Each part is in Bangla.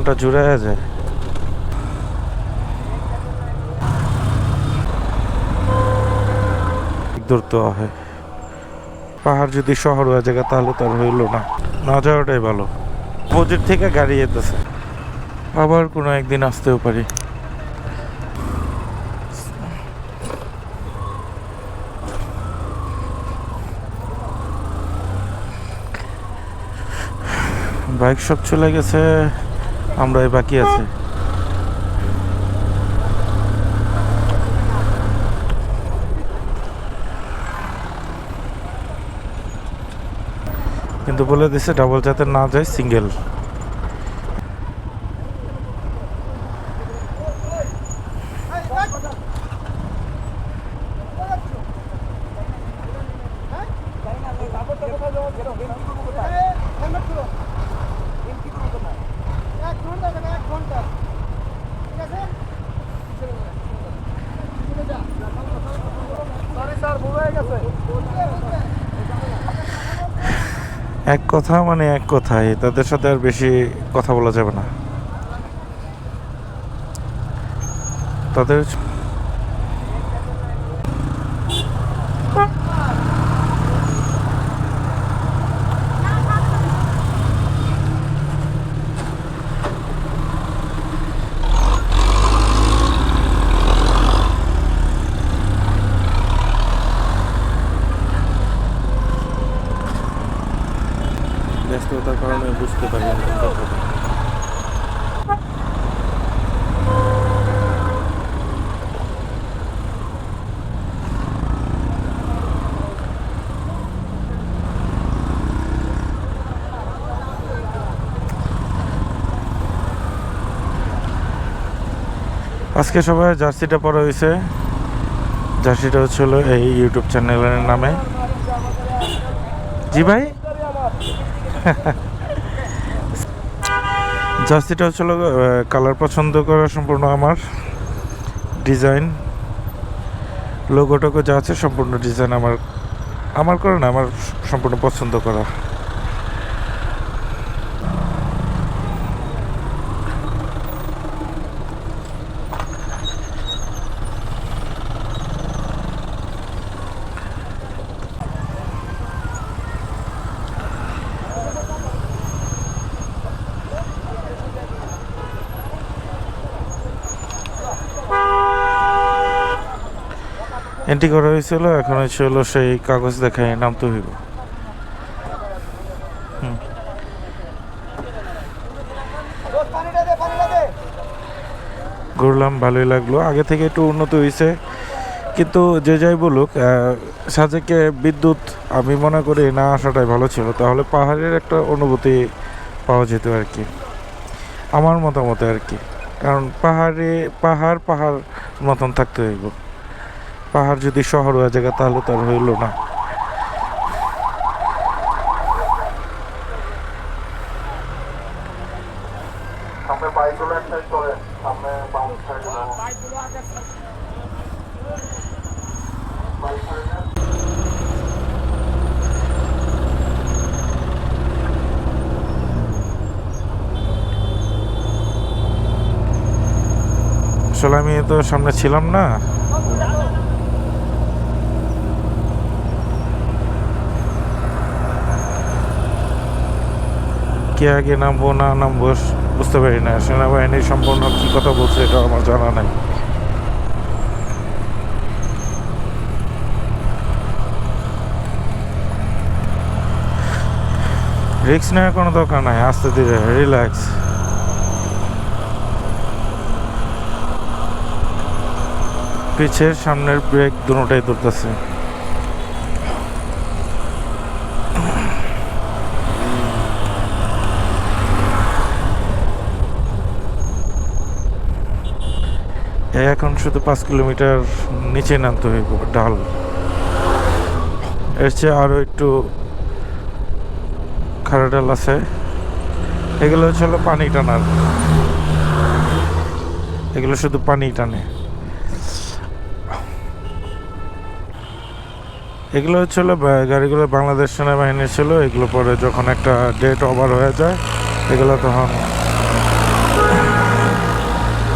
মনটা জুড়ে যায়। দূরত্ব হয়। পাহাড় যদি শহর হয়ে যায়, তাহলে তো আর হইল না। না যাওয়াটাই ভালো। অপোজিট থেকে গাড়ি যেতেছে। আবার কোনো একদিন আসতেও পারি। বাইক সব চলে গেছে। আমরাই বাকি আছে। কিন্তু বলে দিছে ডাবল যাতে না যায় সিঙ্গেল এক ঘণ্টা দেবে এক ঘণ্টা ঠিক আছে সরি স্যার ভুল হয়ে গেছে এক কথা মানে এক কথাই তাদের সাথে আর বেশি কথা বলা যাবে না। তাদের ব্যস্ততার কারণে বুঝতে পারি। আজকে সবাই জার্সিটা পরা হয়েছে। জার্সিটা হচ্ছে হলো এই ইউটিউব চ্যানেলের নামে। জি ভাই? জার্সিটা হচ্ছিল কালার পছন্দ করা সম্পূর্ণ আমার ডিজাইন। লোগোটোগো যা আছে সম্পূর্ণ ডিজাইন আমার আমার করে না, আমার সম্পূর্ণ পছন্দ করা। এন্ট্রি করা হয়েছিল, এখন হচ্ছে হলো সেই কাগজ দেখায় নামতে হইব। ঘুরলাম, ভালোই লাগল। আগে থেকে একটু উন্নত হয়েছে কিন্তু যে যাই বলুক সাজেকে বিদ্যুৎ আমি মনে করি না আসাটাই ভালো ছিল। তাহলে পাহাড়ের একটা অনুভূতি পাওয়া যেত আর কি। আমার মতামতে আর কি। কারণ পাহাড়ে, পাহাড় পাহাড় মতন থাকতে হইব। পাহাড় যদি শহর হয়ে জায়গা তাহলে তো আর হইল না। আসলে আমি তো সামনে ছিলাম না। কে আগে নামবো, না নামবো, বুঝতে পারি না। সেনাবাহিনীর সম্পূর্ণ কি কথা বলছে এটা আমার জানা নাই। রিক্স নেওয়ার কোনো দরকার নাই, আস্তে ধীরে, রিল্যাক্স। পিছের সামনের ব্রেক দুটোটাই ধরতেছে। এখন শুধু পাঁচ কিলোমিটার নিচে নামতে হইব ঢাল এর চেয়ে আরও একটু খাড়া ডাল আছে। এগুলো হচ্ছে হলো পানি টানার। এগুলো শুধু পানি টানে। এগুলো হচ্ছিল গাড়িগুলো বাংলাদেশ সেনাবাহিনীর ছিল, এগুলো পরে যখন একটা ডেট ওভার হয়ে যায়, এগুলো তখন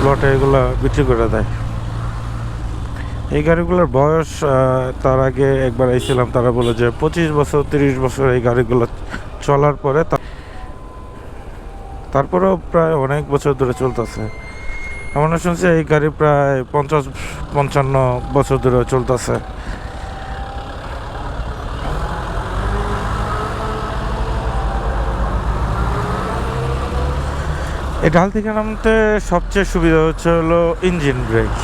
প্লটে এগুলো বিক্রি করে দেয়। এই গাড়িগুলোর বয়স তার আগে একবার এসেছিলাম, তারা বলে যে পঁচিশ বছর, তিরিশ বছর এই গাড়িগুলো চলার পরে তারপরেও প্রায় অনেক বছর ধরে চলতেছে। আমার শুনছি এই গাড়ি প্রায় পঞ্চাশ, পঞ্চান্ন বছর ধরে চলতেছে। এই ঢাল থেকে নামতে সবচেয়ে সুবিধা হচ্ছে হলো ইঞ্জিন ব্রেক।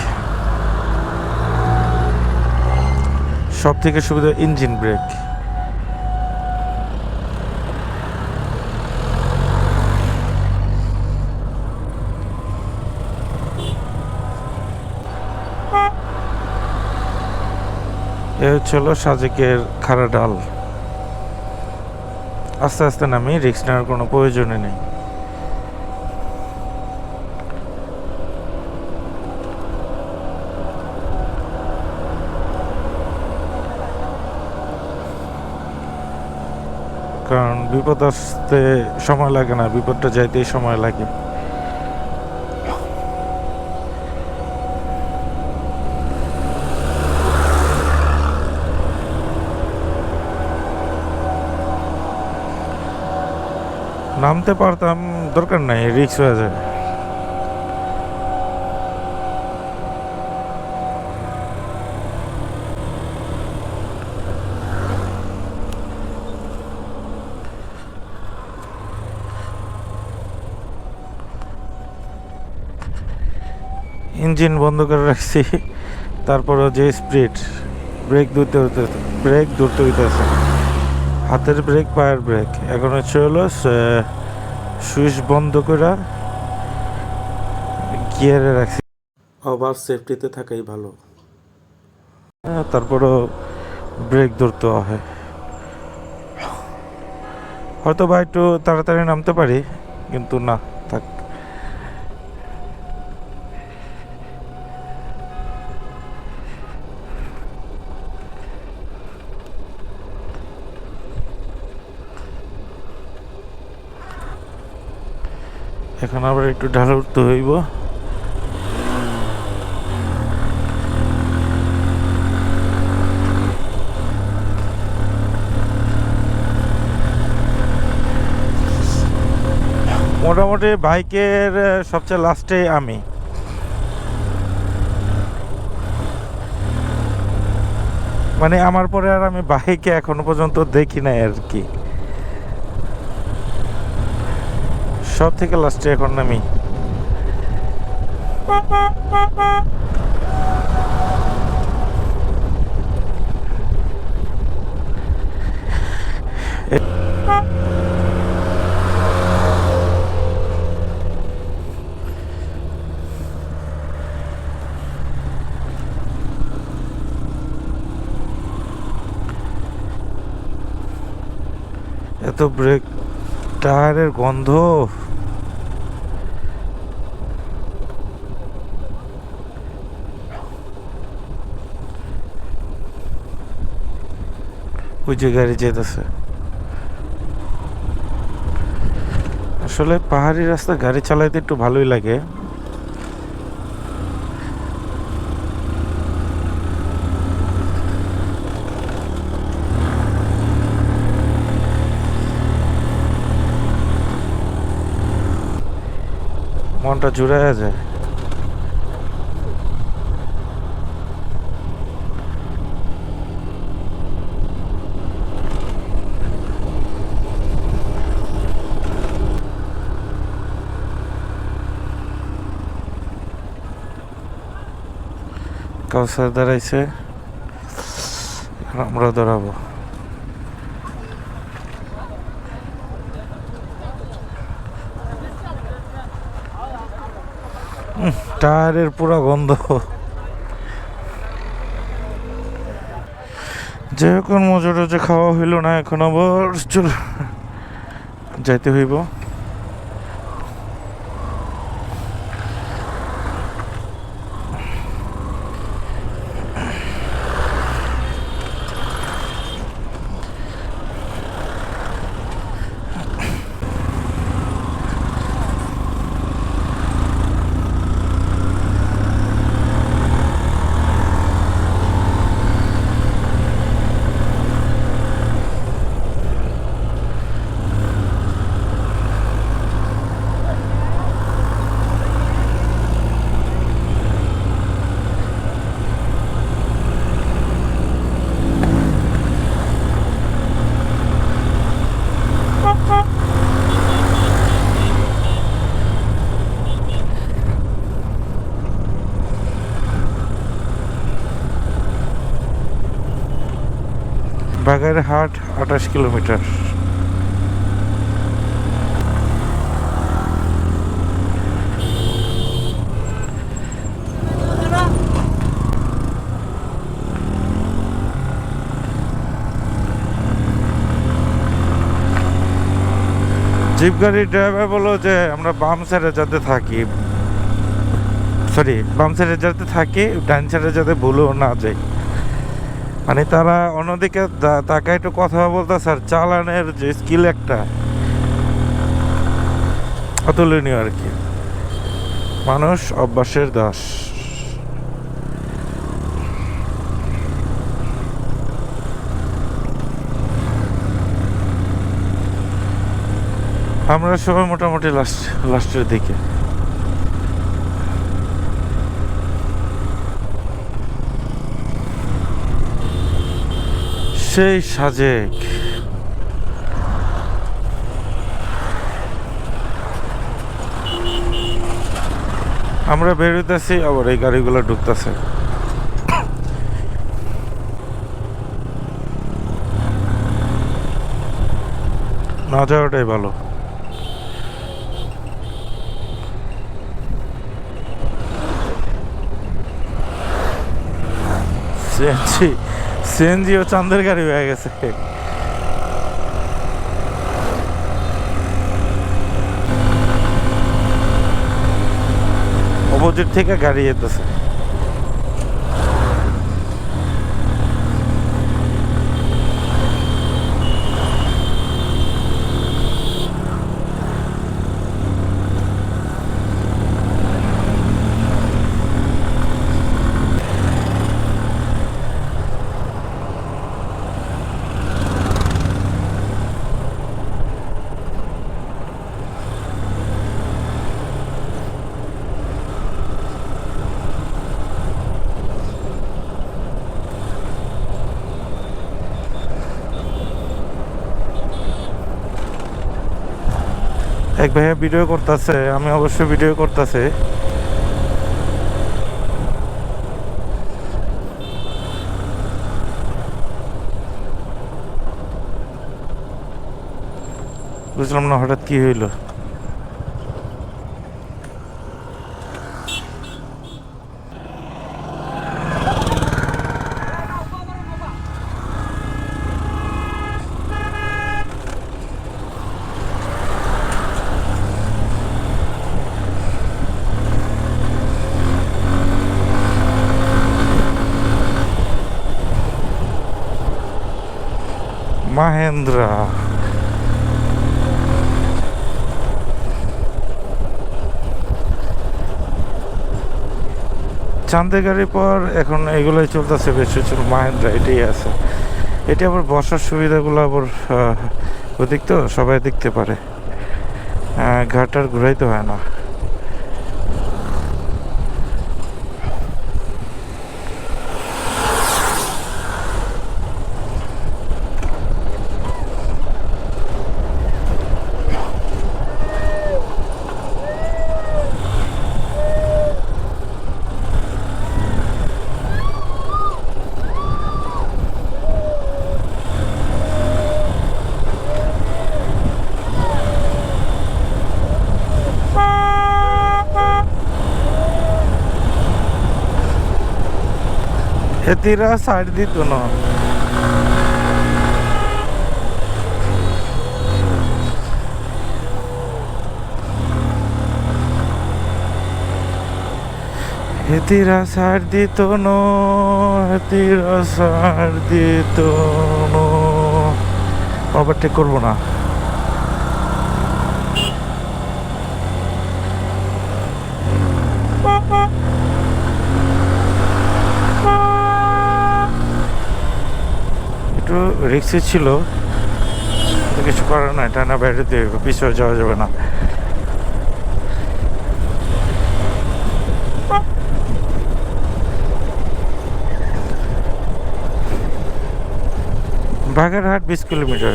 সব থেকে সুবিধা ইঞ্জিন ব্রেক। এ হচ্ছে হলো সাজেকের খাড়া ডাল। আস্তে আস্তে নামি রিক্স নেওয়ার কোনো প্রয়োজনই নেই কারণ বিপদ আসতে সময় লাগে না, বিপদটা যাইতেই সময় লাগে। নামতে পারতাম, দরকার নাই রিক্স হয়ে যায় ইঞ্জিন বন্ধ করে রাখছি। তারপরে যে স্পিড ব্রেক ধরতে হতে ব্রেক ধরতে হইতেছে। হাতের ব্রেক পায়ের ব্রেক। এখন হচ্ছে হলো সুইচ বন্ধ করে গিয়ারে রাখছি। আবার সেফটিতে থাকাই ভালো। হ্যাঁ, তারপরও ব্রেক ধরতে হয়। হয়তো বা একটু তাড়াতাড়ি নামতে পারি কিন্তু না থাক এখন আবার একটু ঢাল উঠতে হইব। মোটামুটি বাইকের সবচেয়ে লাস্টে আমি। মানে আমার পরে আর আমি বাইকে এখনও পর্যন্ত দেখি নাই আর কি। সব থেকে লাস্টে এখন আমি এত ব্রেক টায়ারের গন্ধ। ওই যে গাড়ি যেতেছে। আসলে পাহাড়ি রাস্তা গাড়ি চালাইতে একটু ভালোই লাগে। মনটা জুড়াইয়া যায় কাউসার দাঁড়াইছে। আমরা দাঁড়াবো। টায়ারের পুরো গন্ধ। যে এখন মজুরে যে খাওয়া হইল না, এখন আবার চল যাইতে হইব। বাগেরহাট আঠাশ কিলোমিটার। জিপ গাড়ির ড্রাইভার বলো যে, আমরা বাম সাইডে যাতে থাকি। সরি, বাম সাইডে যাতে থাকি, ডান সাইডে যাতে ভুলেও না যাই মানে তারা অন্যদিকে তাকে একটু কথা বলতে স্যার চালানের যে স্কিল একটা, অতুলনীয় আর কি। মানুষ অভ্যাসের দাস। আমরা সবাই মোটামুটি লাস্ট লাস্টের দিকে। সেই সাজেক আমরা বেরোতেছি আবার এই গাড়িগুলো ঢুকতেছে। না যাওয়াটাই ভালো। সিএনজি সিএনজি ও চান্দের গাড়ি হয়ে গেছে। অপোজিট থেকে গাড়ি যেতেছে। এক ভাইয়া ভিডিও করতেছে আমি অবশ্যই ভিডিও করতেছে। বুঝলাম না হঠাৎ কি হইল। মাহেন্দ্রা চান্দে গাড়ির পর এখন এগুলোই চলতেছে বেশ কিছু মাহেন্দ্রা এটাই আছে। এটা আবার বসার সুবিধাগুলো আবার ওদিক তো সবাই দেখতে পারে। আহ, ঘাট আর ঘুরাইতে হয় না। এতিরা সাইড দিত না। হেতিরা সার দিত নো, হেতিরা সার দিত নো। ওভারটেক করব না। একটু রিক্সি ছিল কিছু করার নাই। টানা বাইরে দিয়ে পিছিয়ে যাওয়া যাবে না। বাগেরহাট বিশ কিলোমিটার।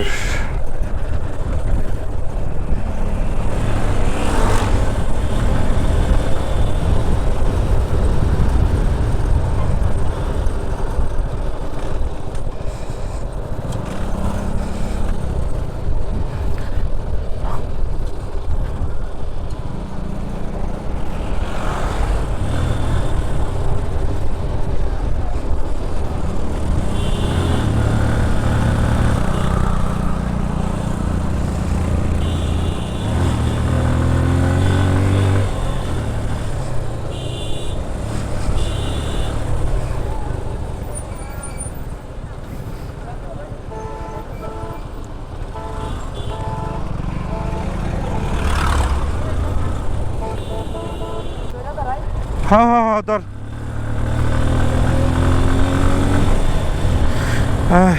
আহ,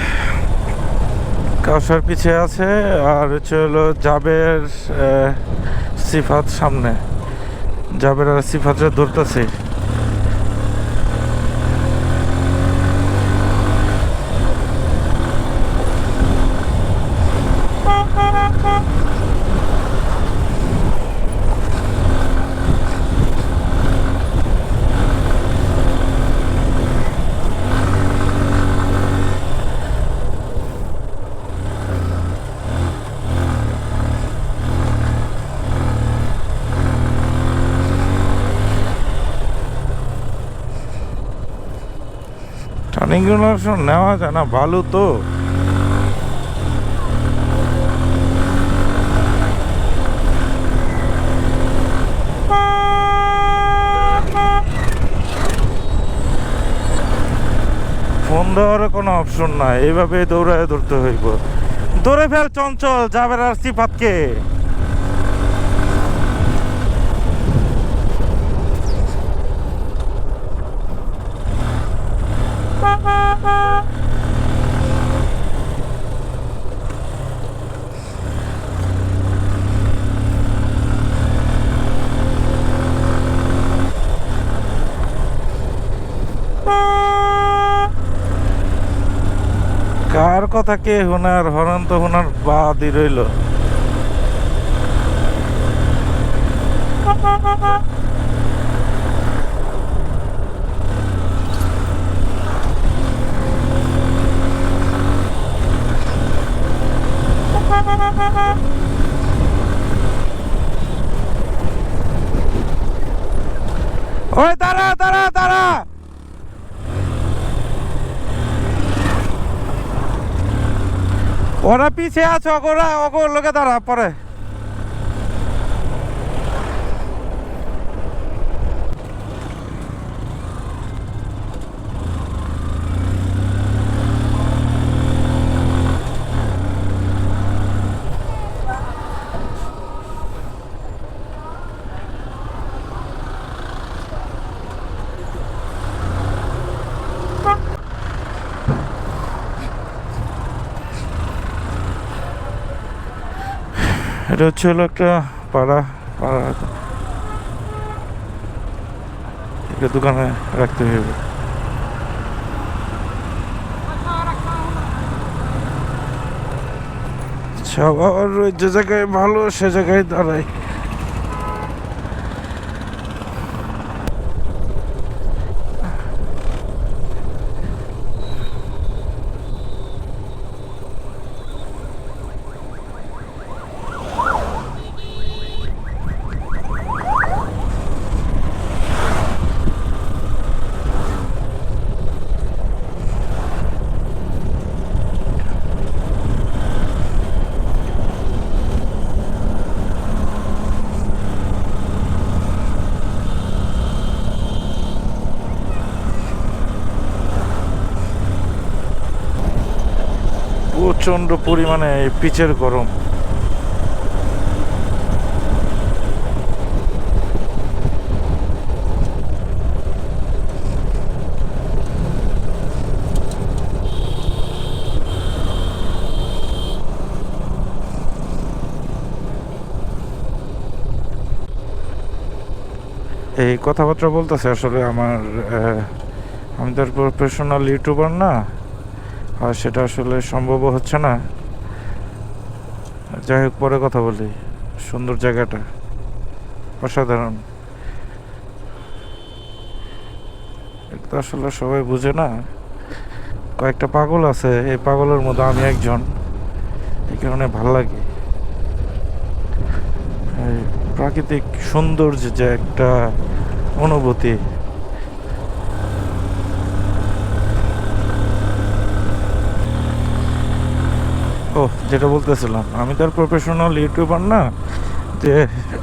কাউসার পিছে আছে আর হচ্ছে হলো জাবের সিফাত সামনে। জাবের আর সিফাতরা ধরতেছে অপশন নেওয়া যায় না, ভালো তো। ফোন দেওয়ার কোনো অপশন নাই এইভাবে দৌড়ায় ধরতে হইব। দৌড়ে ফেল চঞ্চল, যাবে আর সিফাতকে কার কথা কে হোনার হরন তো হোনার বাদই রইল ওই দাঁড়া দাঁড়া দাঁড়া ওরা পিছে আছে ওরা ওগো লোকে দাঁড়া পরে। এটা হচ্ছে হলো একটা পাড়া পাড়া এটা। দোকানে রাখতে হবে। সবার যে জায়গায় ভালো সে জায়গায় দাঁড়ায়। প্রচণ্ড পরিমাণে পিচের গরম। এই কথাবার্তা বলতেছে আসলে আমার আমি তো প্রফেশনাল ইউটিউবার না। আর সেটা আসলে সম্ভব হচ্ছে না। যাই হোক, পরে কথা বলি। সুন্দর জায়গাটা। অসাধারণ। এটা আসলে সবাই বুঝে না। কয়েকটা পাগল আছে। এই পাগলের মধ্যে আমি একজন। এই কারণে ভালো লাগে। প্রাকৃতিক সৌন্দর্য যে একটা অনুভূতি। ও যেটা বলতেছিলাম, আমি তো আর প্রফেশনাল ইউটিউবার না, যে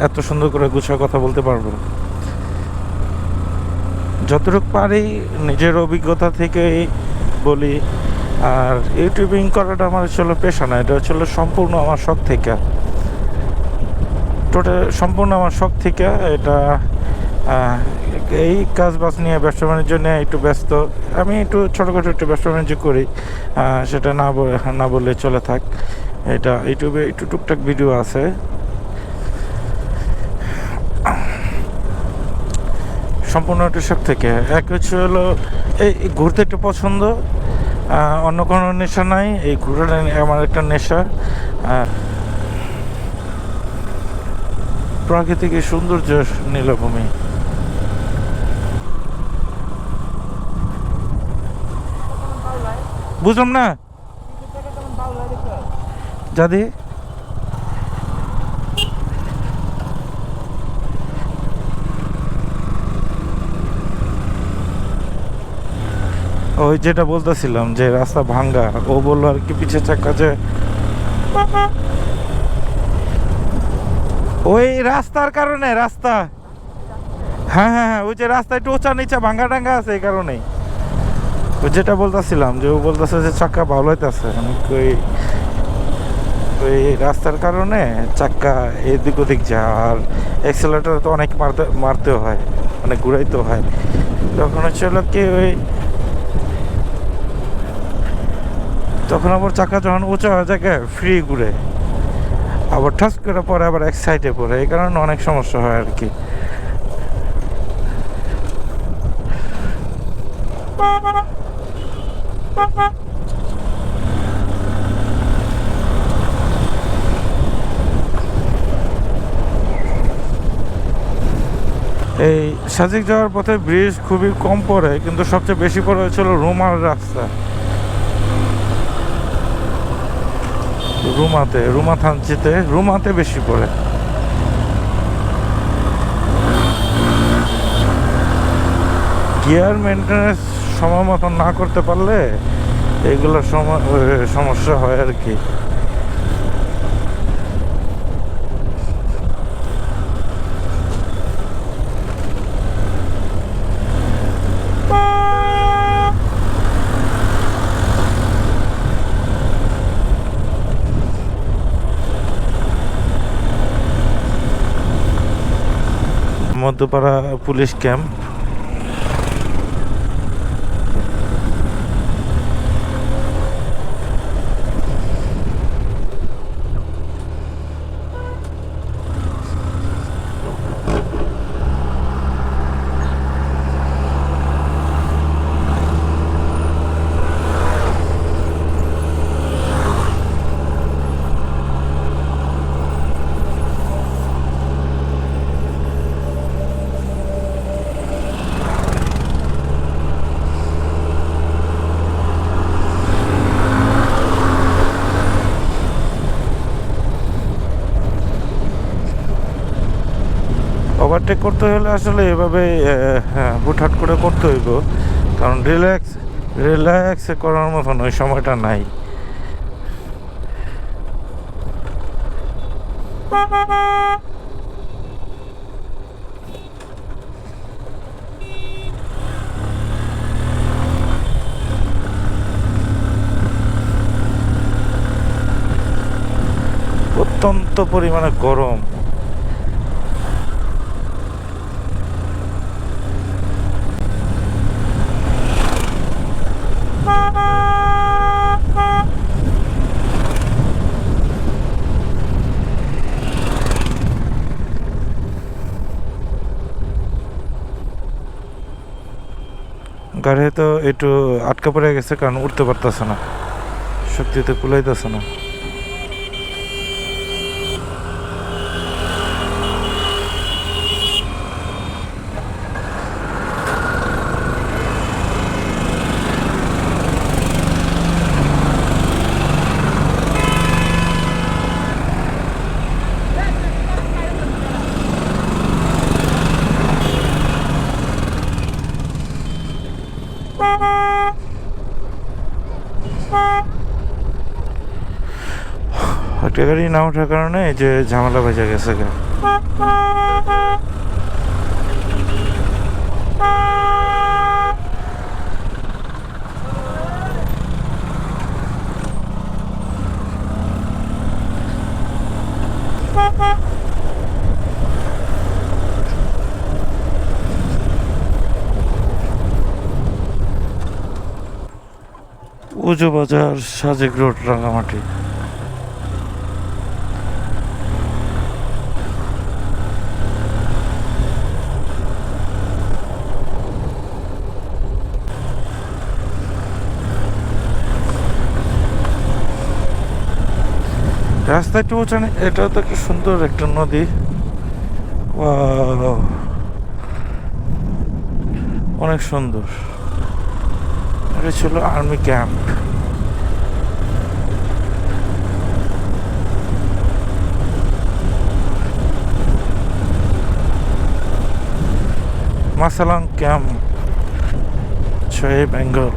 এত সুন্দর করে গুছা কথা বলতে পারব। যতটুকু পারি নিজের অভিজ্ঞতা থেকেই বলি, আর ইউটিউবিং করাটা আমার আসলে পেশা না, এটা হচ্ছিল সম্পূর্ণ আমার শখ থেকে। টোটাল সম্পূর্ণ আমার শখ থেকে এটা এই কাজ বাজ নিয়ে ব্যবসা বাণিজ্য নিয়ে একটু ব্যস্ত। আমি একটু ছোটোখাটো একটু ব্যবসা বাণিজ্য করি। সেটা না বলে, না বললে চলে থাক। এটা ইউটিউবে একটু টুকটাক ভিডিও আছে। সম্পূর্ণ কৃষক থেকে। এক হচ্ছে হলো, এই ঘুরতে একটু পছন্দ। অন্য কোনো নেশা নাই। এই ঘুরাটা আমার একটা নেশা। প্রাকৃতিক সৌন্দর্য নীলভূমি। বুঝলাম না। যাদি ওই যেটা বলতেছিলাম যে রাস্তা ভাঙ্গা, ও বলল আর কি পিছে চাকা যে। ওই রাস্তার কারণে, রাস্তা। হ্যাঁ হ্যাঁ হ্যাঁ ওই যে রাস্তায় উঁচা নিচা ভাঙ্গা টাঙ্গা আছে এই কারণেই। যেটা বলতেছিলাম যে ও বলতেছে যে চাক্কা ভালো হইতেছে। ওই ওই রাস্তার কারণে চাক্কা এদিক ওদিক যায় আর এক্সেলেটার তো অনেক মারতে, মারতেও হয় অনেক ঘুরাইতেও হয়। তখন হচ্ছে হলো কি ওই, তখন আবার চাকা যখন উঁচা জায়গায় ফ্রি ঘুরে, আবার ঠাস করে পরে আবার এক সাইডে পড়ে। এই কারণে অনেক সমস্যা হয় আর কি। এই সাজিক যাওয়ার পথে ব্রিজ খুবই কম পড়ে, কিন্তু সবচেয়ে বেশি পড়ে হচ্ছিল রুমার রাস্তা। রুমাতে, রুমা থানচিতে, রুমাতে বেশি পড়ে। গিয়ার মেনটেন্যান্স সময় মতন না করতে পারলে এগুলো সম- সমস্যা হয় আর কি। Madhyapara police camp. ওভারটেক করতে হলে আসলে এভাবে হ্যাঁ হুটহাট করে করতে হইব। কারণ রিল্যাক্স রিল্যাক্স করার মতন ওই সময়টা নাই। অত্যন্ত পরিমাণে গরম। গাড়ি তো একটু আটকা পড়ে গেছে কারণ উঠতে পারতেছে না। শক্তিতে কুলাইতেছে না। গাড়ি না ওঠার কারণে এই যে ঝামেলা বেজে গেছে উজু বাজার সাজেক রোড রাঙামাটি। একটু উঁচানে এটা তো একটা সুন্দর একটা নদী! অনেক সুন্দর। এটা ছিল আর্মি ক্যাম্প। মাসালান ক্যাম্প, ছয়, বেঙ্গল।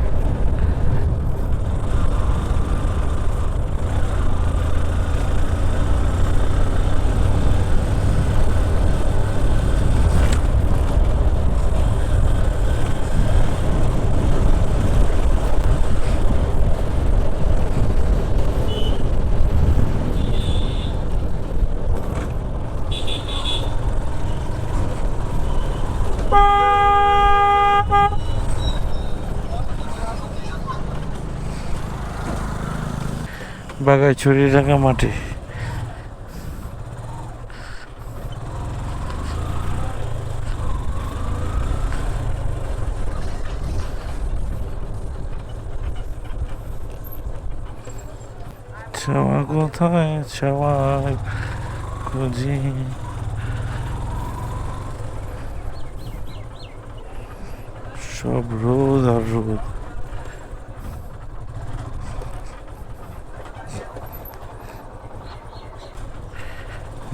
বাগাইছড়ি রাঙামাটি ছাওয়া কোথায়? ছাওয়ায় খুঁজি। সব রোদ আর রোদ।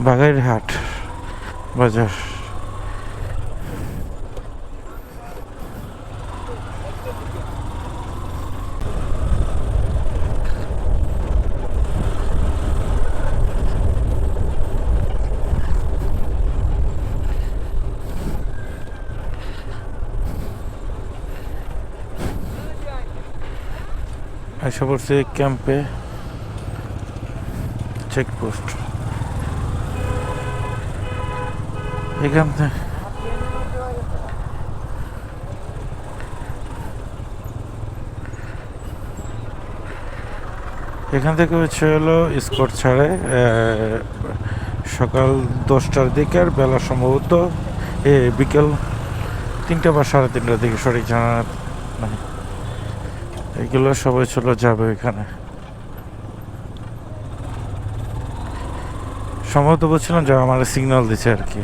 বাগাইরহাট বাজার। এসে পড়ছে ক্যাম্পে চেকপোস্ট এখান থেকে। এখান থেকে হচ্ছে হলো স্কট ছাড়ে সকাল দশটার দিকে আর বেলা সম্ভবত, এ, বিকেল তিনটা বা সাড়ে তিনটার দিকে, সঠিক জানা নাই। এগুলো সবাই চলে যাবে এখানে। সম্ভবত বলছিলাম যে আমার সিগন্যাল দিচ্ছে আর কি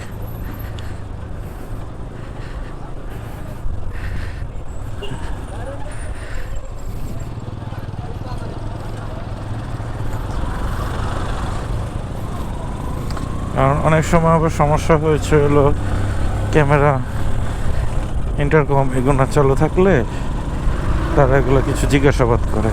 কারণ অনেক সময় আবার সমস্যা হয়েছে হলো ক্যামেরা ইন্টারকম এগুলো চালু থাকলে তারা এগুলো কিছু জিজ্ঞাসাবাদ করে।